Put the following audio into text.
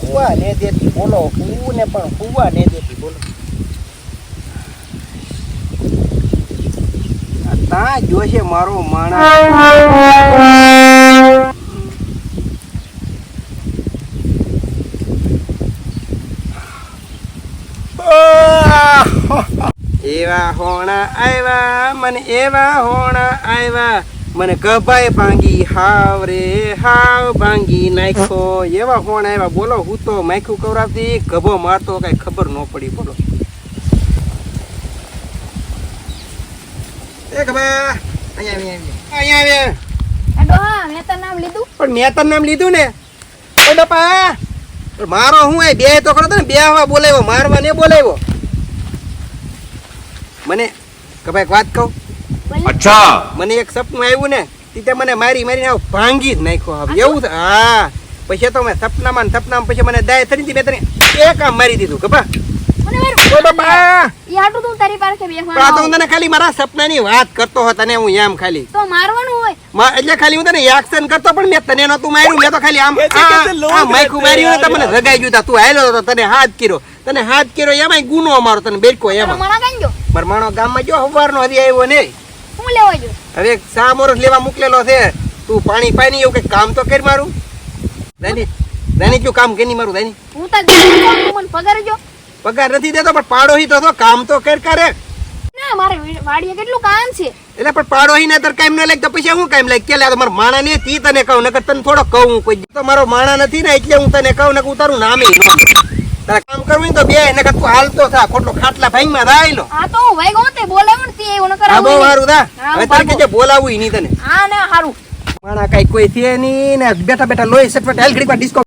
ફુવા ને દેતી બોલો ફૂવું ને પણ ફુવા ને દેતી બોલો. તા જોશે મારો માણા. એવા હોણા આવ્યા મને એવા હોણા આવ્યા મને કભાઈ ભાંગી હાવ રે હાવ ભાંગી નાખ્યો. એવા હોણ આવ્યા બોલો હું તો માખ્યું કવરાવતી ગભો મારતો કઈ ખબર ન પડી બોલો. એ ગભા અહીંયા આવી અહીંયા મેં તારું નામ લીધું? પણ મેં તારું નામ લીધું ને. ઓ બાપા મારો હું બે તો ખરો તો ને બે હવા બોલાવ્યો મારવા ને બોલાવ્યો. મને કે વાત કહું? અચ્છા. મને એક સપનું આવ્યું ને તે મને મારી મારીને ભાંગી જ નાખ્યો હવે. એવું હા. પછી તો મેં સપનામાં સપનામાં પછી મને દાય થરી હતી મેં તને એક આમ મારી દીધું ખબર? ખાલી મારા સપનાની વાત કરતો હતો ને હું એમ ખાલી. તો એટલે ખાલી હું તને કરતો પણ મેં તને નતું માર્યું. ખાલી આમ માયકું માર્યું ને તમને રગાઈ ગયું તું. હાલ્યો તો તને હાથ કર્યો. તને હાથ કર્યો એમાંય ગુનો અમારો તને બેરકો એમાં. માણા કાંઈ ગયો મારા માણો ગામમાં જો સવારનો હજી આવ્યો ને હું લેવા જો હવે સા મોરસ લેવા મોકલેલો છે. તું પાણી પાણી એવું કઈ કામ તો કરી મારું. દાની દાની જો કામ કેની મારું દાની હું તો મને પગાર જો પગાર નથી દેતો પણ પાડોહી તો તો કામ તો કર કરે. ના મારે વાડીએ કેટલું કામ છે? એટલે પણ પાડો હી નતર કામ ન લાગે તો પછી હું કામ લાગ? કે લે આ તો મારા માણા ને તી તને કહું નકર તને થોડો કહું હું કોઈ તો મારો માણા નથી ને એટલે હું તને કહું નકર હું તારું નામે. તારે કામ કરવું ને તો બે નકર તું હાલતો થા ખોટલો રાયલો. આ તો ભાઈ ગયો તે બોલાવ્યું ને તે કરાવું થા. હવે તારે. કે બોલાવું નહીં તને. હા ને હારું. માણા કઈ કોઈ નહીં ને બેઠા બેઠા લોહી સટપટ હેલ ઘડી પર ડિસ્કો